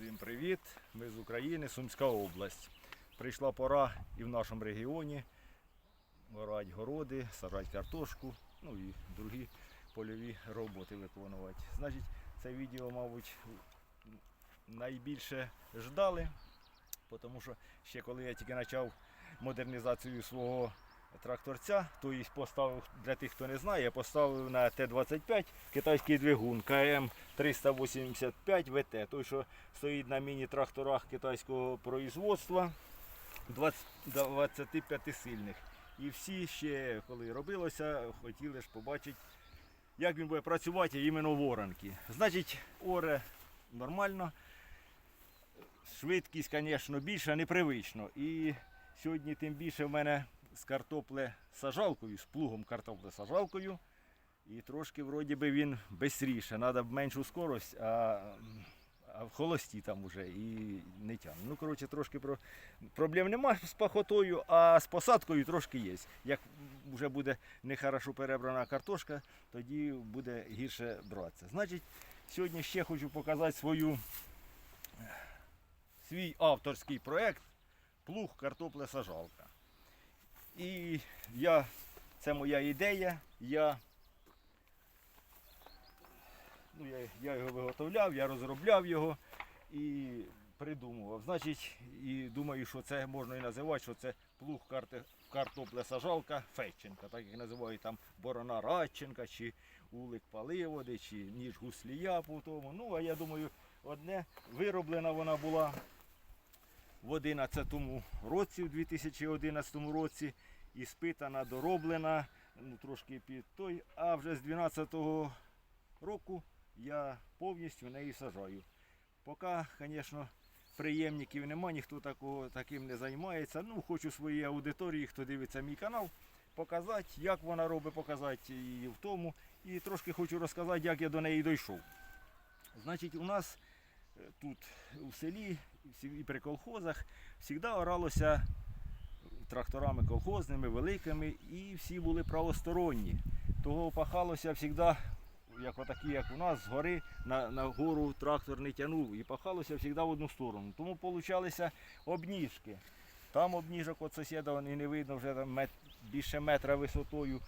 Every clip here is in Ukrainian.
Всім привіт! Ми з України, Сумська область. Прийшла пора і в нашому регіоні орати городи, сажати картошку, ну і другі польові роботи виконувати. Значить, це відео, мабуть, найбільше ждали, тому що ще коли я тільки почав модернізацію свого тракторця, то і поставив, для тих, хто не знає, я поставив на Т-25 китайський двигун КМ 385 ВТ, той, що стоїть на міні-тракторах китайського производства 25 сильних. І всі ще, коли робилося, хотіли ж побачити, як він буде працювати іменно в оранки. Значить, оре нормально. Швидкість, звісно, більша, непривично. І сьогодні тим більше в мене з картопле сажалкою, з плугом картопле сажалкою. І трошки вроді би він швидше. Треба меншу скорость, а, а в холості там уже і не тягне. Ну, коротше, трошки про... проблем нема з пахотою, а з посадкою трошки є. Як вже буде нехорошо перебрана картошка, тоді буде гірше братися. Значить, сьогодні ще хочу показати свою, свій авторський проєкт плуг картопле сажалка. І я, це моя ідея. Я, ну, я, я його виготовляв, я розробляв його і придумував. Значить, і думаю, що це можна і називати, що це плуг карти, картоплесажалка Фетченка, так як називають там Борона Радченка, чи Улик Паливоди, чи ніж Гуслія по тому. Ну, а я думаю, одне вироблена вона була в 11 році, в 2011 році, і спитана, дороблена, ну, трошки під той, а вже з 12-го року я повністю неї сажаю. Поки, звісно, приємників нема, ніхто такого, таким не займається. Ну, хочу своїй аудиторії, хто дивиться мій канал, показати, як вона робить, показати її в тому. І трошки хочу розказати, як я до неї дійшов. Значить, у нас е, тут у селі і при колхозах завжди оралося тракторами колхозними, великими, і всі були правосторонні. Того пахалося завжди, як отакі, як у нас, згори на, на гору трактор не тягнув і пахалося завжди в одну сторону. Тому получалися обніжки. Там обніжок від сусіда і не видно вже там мет, більше метра висотою.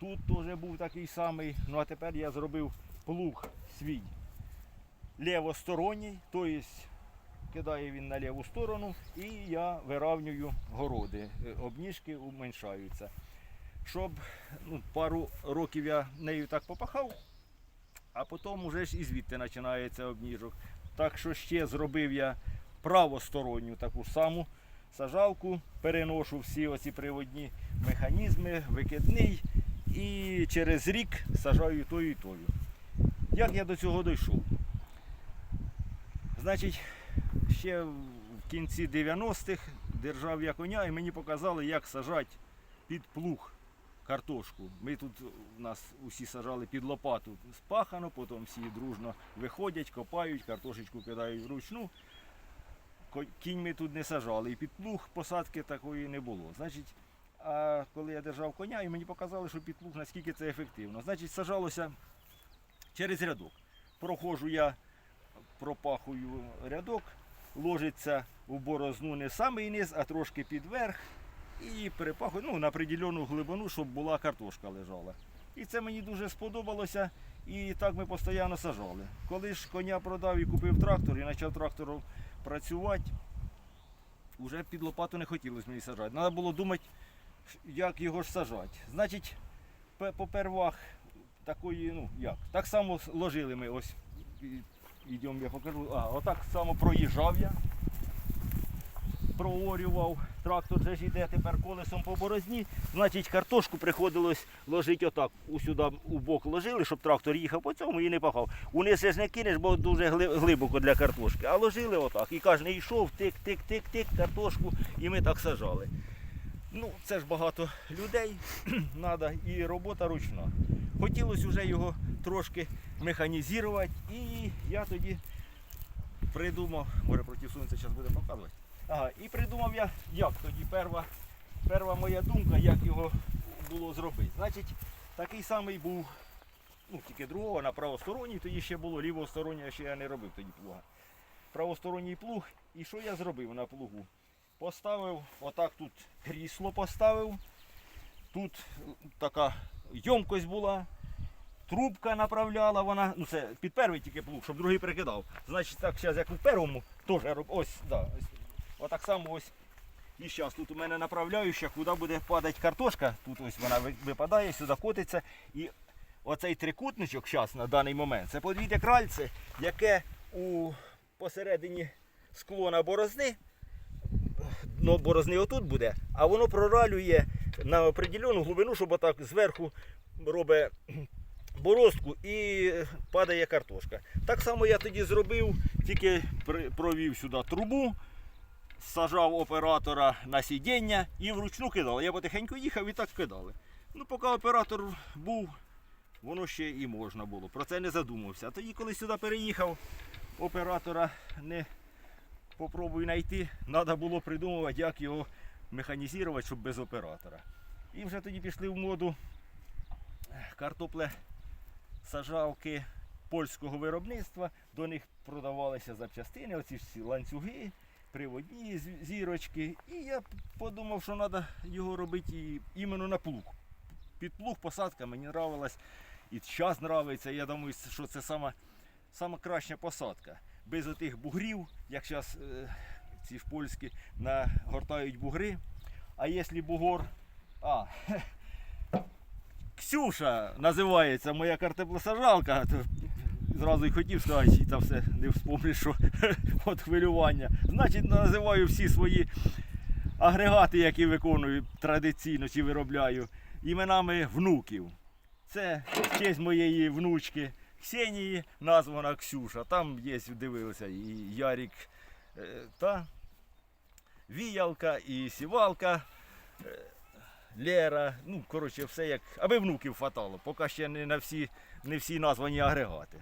Тут теж був такий самий. Ну а тепер я зробив плуг свій лівосторонній, тобто кидає він на ліву сторону і я виравнюю городи. Е, Обніжки уменшаються. Щоб ну, пару років я нею так попахав, а потім вже ж і звідти починається обніжок. Так що ще зробив я правосторонню таку саму сажалку, переношу всі оці приводні механізми, викидний і через рік сажаю тою і тою. Як я до цього дійшов? Значить, ще в кінці 90-х держав я коня і мені показали, як сажати під плуг картошку. Ми тут у нас усі сажали під лопату спахано, потім всі дружно виходять, копають, картошечку кидають вручну. Кінь ми тут не сажали, і під плуг посадки такої не було. Значить, а коли я держав коня, і мені показали, що під плуг наскільки це ефективно. Значить, сажалося через рядок. Проходжу я, пропахую рядок, ложиться у борозну не самий низ, а трошки підверх. І перепахую ну, на определену глибину, щоб була картошка лежала. І це мені дуже сподобалося. І так ми постійно сажали. Коли ж коня продав і купив трактор і почав трактором працювати, вже під лопату не хотілося мені сажати. Треба було думати, як його ж сажати. Значить, пе- попервах такої, ну як, так само ложили ми ось. Ідемо, я покажу. А, отак само проїжджав я. Проорював. Трактор же ж йде тепер колесом по борозні. Значить, картошку приходилось ложити отак. Усюди у бок ложили, щоб трактор їхав по цьому і не пахав. Униз ж не кинеш, бо дуже глибоко для картошки. А ложили отак. І кожен йшов, тик, тик, тик, тик, картошку, і ми так сажали. Ну, це ж багато людей треба і робота ручна. Хотілося вже його трошки механізувати, і я тоді придумав, може проти сонця зараз буде показувати. Ага, і придумав я, як тоді перша, перша моя думка, як його було зробити. Значить, такий самий був, ну тільки другого на правосторонній, тоді ще було лівостороннє, ще я не робив тоді плуга. правосторонній плуг. І що я зробив на плугу? Поставив, отак тут крісло поставив. Тут така йомкость була. Трубка направляла вона, ну це під перший тільки плуг, щоб другий прикидав. Значить, так зараз як у першому, теж роб... ось, да, ось. Отак само ось. І зараз тут у мене направляюча, куди буде падати картошка. Тут ось вона випадає, сюди котиться. І оцей трикутничок зараз на даний момент це подвійне кральце, яке у посередині склона борозни. Дно борозни отут буде, а воно проралює на определену глибину, щоб отак зверху робить борозку і падає картошка. Так само я тоді зробив, тільки провів сюди трубу, сажав оператора на сидіння і вручну кидали. Я потихеньку їхав і так кидали. Ну, поки оператор був, воно ще і можна було. Про це не задумався. А тоді, коли сюди переїхав, оператора не попробую знайти, треба було придумувати, як його механізувати, щоб без оператора. І вже тоді пішли в моду картопле сажалки польського виробництва. До них продавалися запчастини, оці всі ланцюги, приводні зірочки. І я подумав, що треба його робити іменно на плуг. Під плуг посадка мені нравилась і час нравиться. Я думаю, що це сама, сама краща посадка. Без отих бугрів, як зараз ці ж польські нагортають бугри. А якщо бугор. А, Ксюша називається моя картоплесажалка. То зразу й хотів сказати, і там все не вспомниш, що від хвилювання. Значить, називаю всі свої агрегати, які виконую традиційно чи виробляю, іменами внуків. Це честь моєї внучки Ксенії, названа Ксюша. Там є, дивилися, і Ярік е, та віялка, і сівалка. Лера, ну, коротше, все як. Аби внуків хватало, поки ще не на всі, не всі названі агрегати.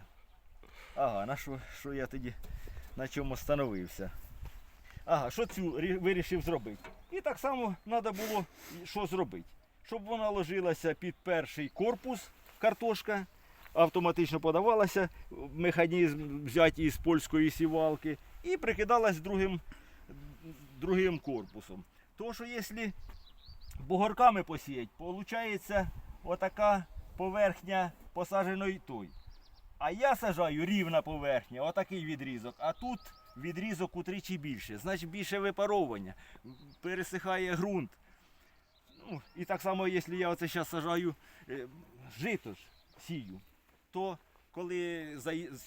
Ага, на що, що я тоді на чому становився? Ага, що цю вирішив зробити? І так само треба було що зробити? Щоб вона ложилася під перший корпус, картошка, автоматично подавалася, механізм взятий із польської сівалки, і прикидалась другим, другим корпусом. Тому що якщо бугорками посіять, виходить отака поверхня посадженої той. А я сажаю рівна поверхня, отакий відрізок. А тут відрізок утричі більше. Значить більше випаровування, пересихає ґрунт. Ну, і так само, якщо я оце зараз сажаю е, жито ж сію, то коли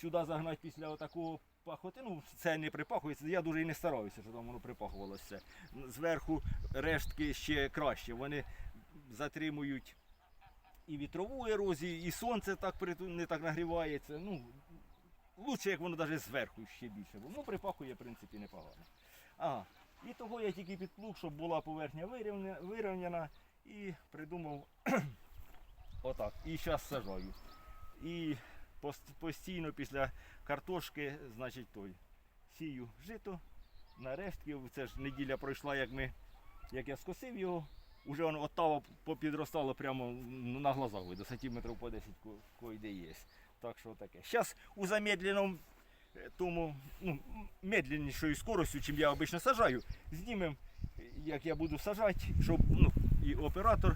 сюди загнати після отакого пахоти, ну це не припахується, я дуже і не стараюся, щоб там воно припахувалося. Зверху рештки ще краще. Вони затримують і вітрову ерозію, і сонце так не так нагрівається. Ну, лучше, як воно навіть зверху ще більше. було. Ну, припахує, в принципі, непогано. Ага. І того я тільки під плуг, щоб була поверхня вирівняна, і придумав отак. І зараз сажаю. І постійно після картошки, значить, той, сію жито на рештки. Це ж неділя пройшла, як ми, як я скосив його. Уже воно оттава попідростало прямо на глазах видно, сантиметрів по 10 ко- койде є. Так що таке. Зараз у замедленому е, тому ну, медленнішою скоростю, чим я обично сажаю, знімемо, як я буду сажати, щоб ну, і оператор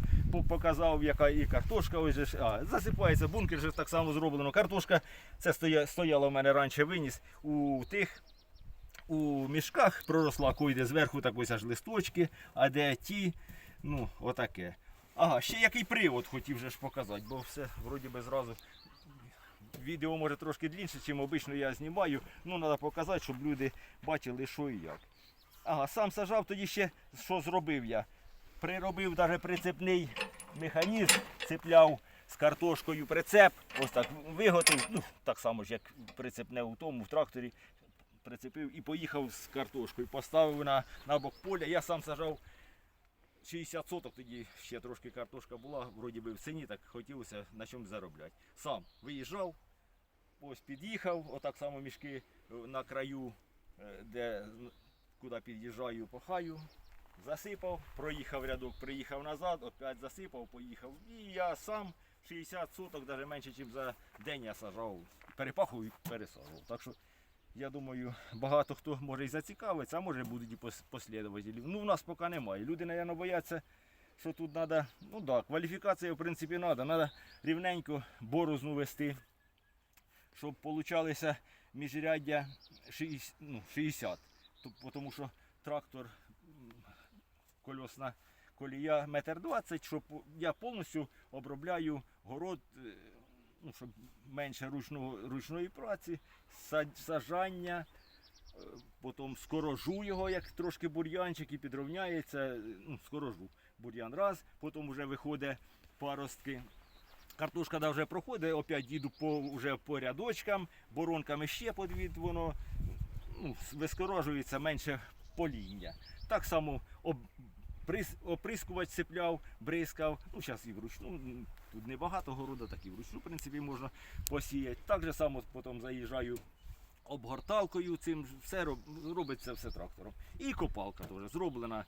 показав, яка і картошка ось же а, засипається, бункер же так само зроблено. Картошка, це стоя, стояла в мене раніше виніс у тих. У мішках проросла койде зверху так ось аж листочки, а де ті, ну, отаке. Ага, ще який привод хотів же ж показати, бо все вроді би зразу. Відео може трошки длінше, ніж обично я знімаю. Ну, треба показати, щоб люди бачили, що і як. Ага, сам сажав, тоді ще що зробив я? Приробив навіть прицепний механізм, цепляв з картошкою прицеп. Ось так виготовив, ну так само ж, як прицепне у тому, в тракторі. Прицепив і поїхав з картошкою. Поставив на, на бок поля. Я сам сажав 60 соток, тоді ще трошки картошка була, вроді би в ціні, так хотілося на чому заробляти. Сам виїжджав, ось під'їхав, отак само мішки на краю, е, де куди під'їжджаю, пахаю, засипав, проїхав рядок, приїхав назад, опять засипав, поїхав. І я сам 60 соток, навіть менше, ніж за день я сажав, перепахував і пересаджував. Так що Я думаю, багато хто може і зацікавиться, а може будуть і пос- послідователі. Ну, в нас поки немає. Люди, мабуть, бояться, що тут треба, ну да, кваліфікація, в принципі, треба. Треба рівненько борозну вести, щоб получалися міжряддя 60, ну, 60. Тому що трактор м, кольосна колія метр двадцять, щоб я повністю обробляю город, е, ну, щоб менше ручного, ручної праці, саджання, е, потім скорожу його, як трошки бур'янчик і підровняється, е, ну, скорожу бур'ян раз, потім вже виходить паростки. Картошка да, вже проходить, опять їду по, вже по рядочкам, боронками ще подвід, воно ну, вискорожується менше поління. Так само об, оприскувач цепляв, бризкав. Ну, зараз і вручну. Тут небагато города, так і вручну, в принципі, можна посіяти. Так же само потім заїжджаю обгорталкою, цим все роб, робиться все трактором. І копалка теж зроблена.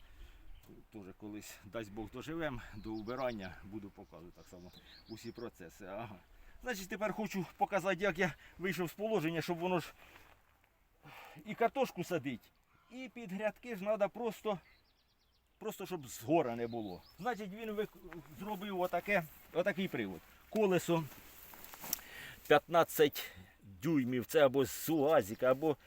Теж колись, дасть Бог доживем, до убирання буду показувати так само усі процеси. Ага. Значить, тепер хочу показати, як я вийшов з положення, щоб воно ж і картошку садить, і під грядки ж треба просто, просто щоб згора не було. Значить, він зробив отаке, отакий привод. Колесо 15 дюймів, це або з суазіка, або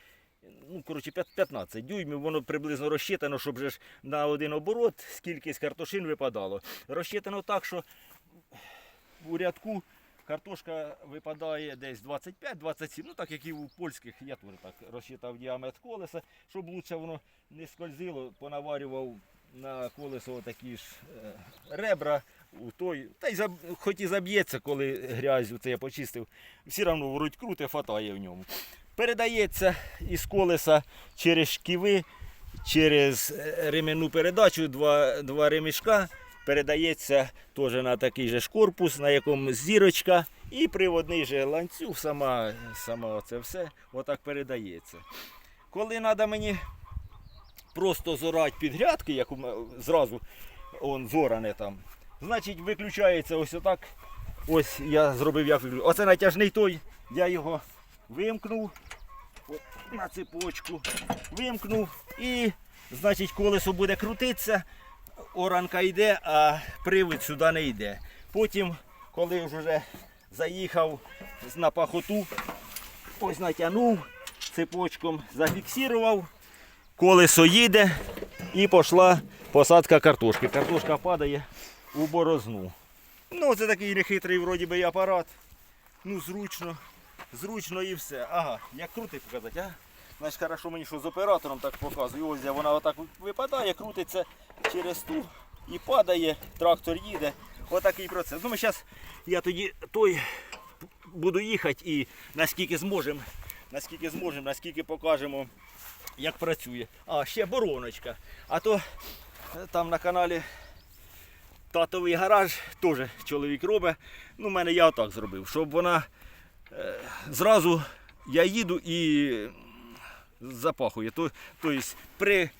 ну, коротше, 15 дюймів, воно приблизно розчитано, щоб же ж на один оборот скільки з картошин випадало. Розчитано так, що у рядку картошка випадає десь 25-27, ну так як і у польських, я теж так розчитав діаметр колеса, щоб лучше воно не скользило, понаварював на колесо такі ж е, ребра у той, та й хоч і заб'ється, коли грязь це я почистив, все одно вруть круте, фатає в ньому. Передається із колеса через шківи, через е, ременну передачу, два, два ремішка. Передається теж на такий же ж корпус, на якому зірочка, і приводний же ланцюг, сама, сама це все отак передається. Коли треба мені просто зорати під грядки, як у ме- зразу он зоране там, значить виключається ось отак. Ось я зробив як виключ- Оце натяжний той, я його вимкнув. От, на цепочку, вимкнув. І значить колесо буде крутитися, оранка йде, а привід сюди не йде. Потім, коли вже заїхав на пахоту, ось натягнув цепочком, зафіксував, колесо їде і пішла посадка картошки. Картошка падає у борозну. Ну, це такий нехитрий вроді би апарат. Ну, зручно. Зручно і все. Ага, як крутить показати, а? Значить, хорошо мені що з оператором так показую. Ось вона отак випадає, крутиться через ту і падає, трактор їде. Отакий процес. Ну, ми зараз я тоді той буду їхати і наскільки зможемо, наскільки зможемо, наскільки покажемо, як працює. А, ще бороночка. А то е, там на каналі татовий гараж теж чоловік робить. Ну, в мене я отак зробив, щоб вона е, зразу я їду і запахує. То, тобто при,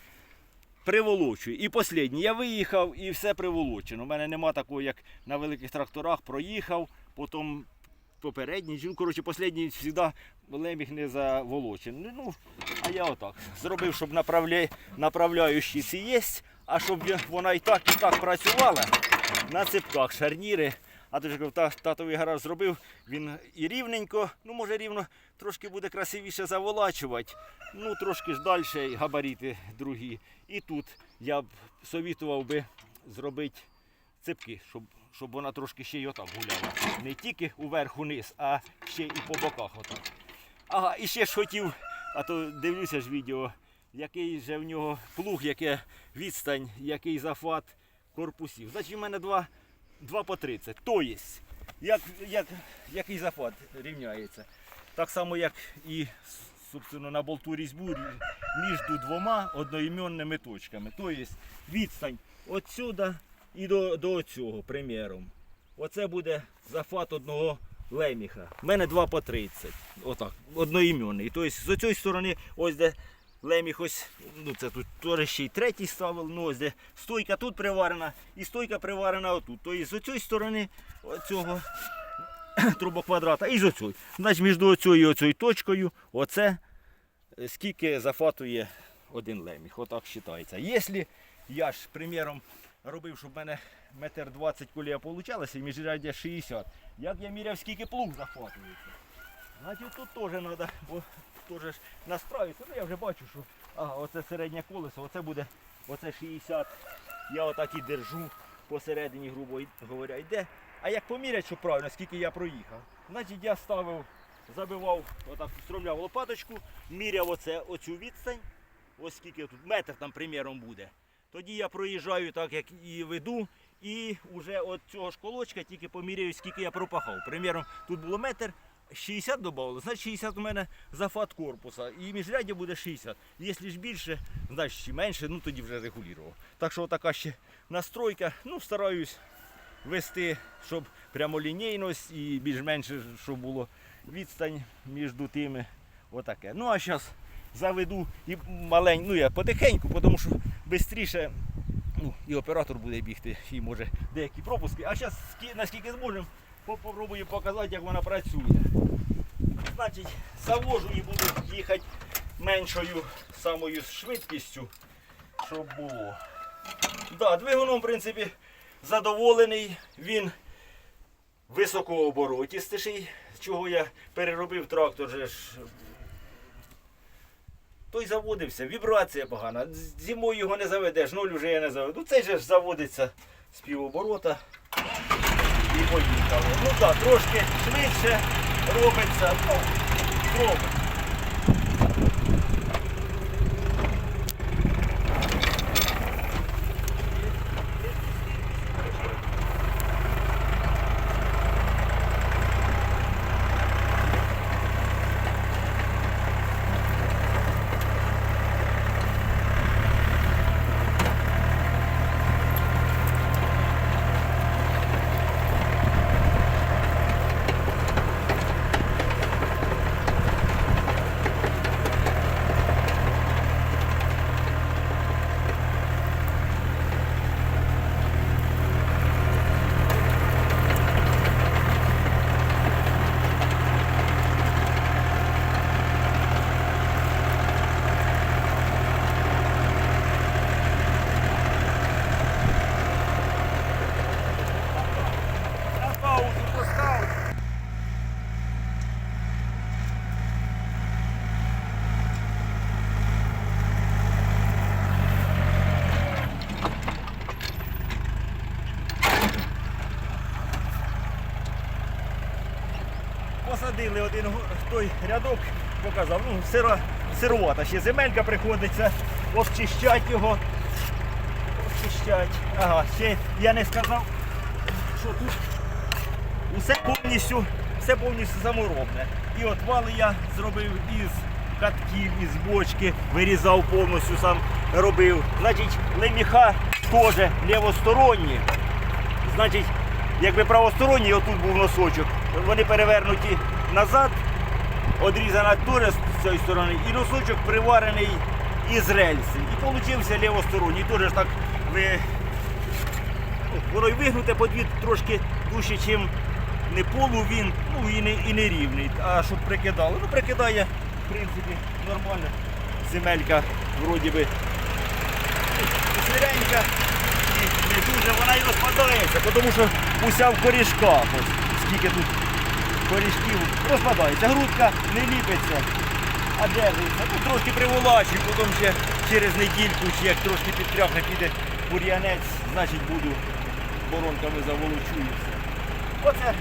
приволочую. І останній. Я виїхав і все приволочено. У мене нема такого, як на великих тракторах проїхав, потім попередній. Ну, коротше, останній завжди леміг не заволочений. Ну, а я отак. Зробив, щоб направля... направляючі ці є, а щоб вона і так, і так працювала на цепках, шарніри. А то ж татовий гараж зробив, він і рівненько, ну може рівно трошки буде красивіше заволачувати. Ну трошки ж далі габарити другі. І тут я б совітував би зробити цепки, щоб, щоб вона трошки ще й отак гуляла. Не тільки уверх униз, а ще і по боках отак. Ага, і ще ж хотів, а то дивлюся ж відео, який же в нього плуг, яке відстань, який захват корпусів. Значить, у мене два, два по 30. То є, як, як, який захват рівняється. Так само, як і собственно, на болту різьбу між двома одноіменними точками. Тобто відстань від сюди і до, до цього, приміром. Оце буде захват одного леміха. У мене 2 по 30. Отак, одноіменний. Тобто з цієї сторони, ось де леміх ось, ну це тут теж ще й третій ставив, ну ось де стойка тут приварена і стойка приварена отут. Тобто з цієї сторони цього трубоквадрата і з оцю. Значить, між оцею і оцею точкою оце е, скільки зафатує один леміг. Отак вважається. Якщо я ж, приміром, робив, щоб в мене метр двадцять колія получалося, і міжряддя 60. Як я міряв, скільки плуг захватується. Значить тут теж треба, бо теж ж. Ну я вже бачу, що ага, оце середнє колесо, оце буде оце 60. Я отак і держу посередині, грубо говоря, йде. А як поміряти, що правильно, скільки я проїхав, значить я ставив, забивав, отак встромляв лопаточку, міряв оце, оцю відстань, ось скільки тут, метр там приміром буде. Тоді я проїжджаю так, як і веду, і вже от цього ж колочка тільки поміряю, скільки я пропахав. Приміром, тут було метр, 60 додали, значить 60 у мене зафат корпуса. І міжряддя буде 60. Якщо ж більше, значить менше, ну тоді вже регулював. Так що така ще настройка. Ну, стараюсь вести, щоб прямолінійність і більш-менш, щоб було відстань між тими. Отаке. Ну а зараз заведу і маленьку, ну я потихеньку, тому що швидше ну, і оператор буде бігти, і може деякі пропуски. А зараз наскільки зможемо, попробую показати, як вона працює. Значить, завожу і буду їхати меншою самою швидкістю, щоб було. Да, двигуном, в принципі, задоволений. Він високооборотістий, чого я переробив трактор. Же ж. Той заводився, вібрація погана. Зимою його не заведеш, нуль вже я не заведу. Цей же ж заводиться з півоборота. І поїхали. Ну так, трошки швидше робиться. Ну, робить. На паузу поставив. Посадили один той рядок, показав, ну, сира, сирувата ще земелька приходиться, обчищать його. Обчищать. Ага, ще я не сказав, що тут Усе повністю, все повністю саморобне. І от вали я зробив із катків, із бочки, вирізав повністю сам робив. Значить, леміха теж лівосторонні. Значить, якби правосторонній, отут був носочок, вони перевернуті назад, одрізана теж з цієї сторони, і носочок приварений із рельси. І получився лівосторонній. Теж так ви воно й вигнуте подвід трошки дужче, ніж не полу він, ну і не, і не рівний. А щоб прикидало. Ну прикидає, в принципі, нормально. Земелька вроді би сиренька і не дуже вона і розпадається, тому що уся в корішках. Ось скільки тут корішків розпадається. Грудка не ліпиться, а держиться. Ну трошки приволачую, потім ще через недільку, чи як трошки підтряхне, піде бур'янець, значить буду боронками заволочу і все. Оце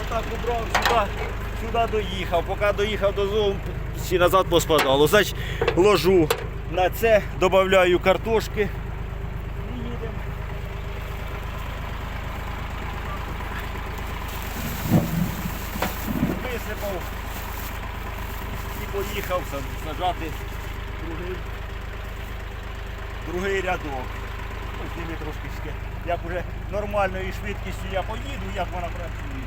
отак убрав сюди, сюди доїхав. Поки доїхав до зону, ще назад поспадало. Значить, ложу на це, додаю картошки. І їдемо. Висипав і поїхав сад- саджати другий, другий рядок. Ну, ними трошки ще. Як уже нормальною швидкістю я поїду, як вона працює.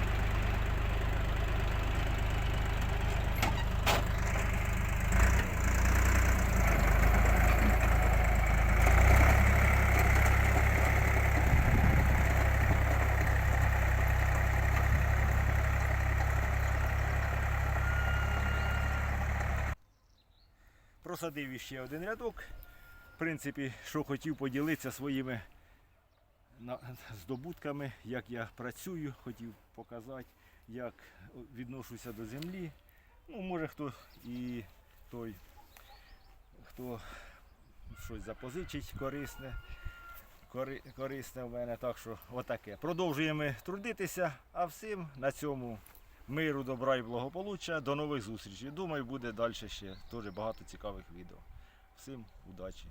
Просадив іще один рядок. В принципі, що хотів поділитися своїми здобутками, як я працюю, хотів показати, як відношуся до землі. Ну, може хто і той, хто щось запозичить корисне. Кори, корисне в мене, так що отаке. Продовжуємо трудитися, а всім на цьому миру, добра і благополуччя. До нових зустрічей. Думаю, буде далі ще дуже багато цікавих відео. Всім удачі!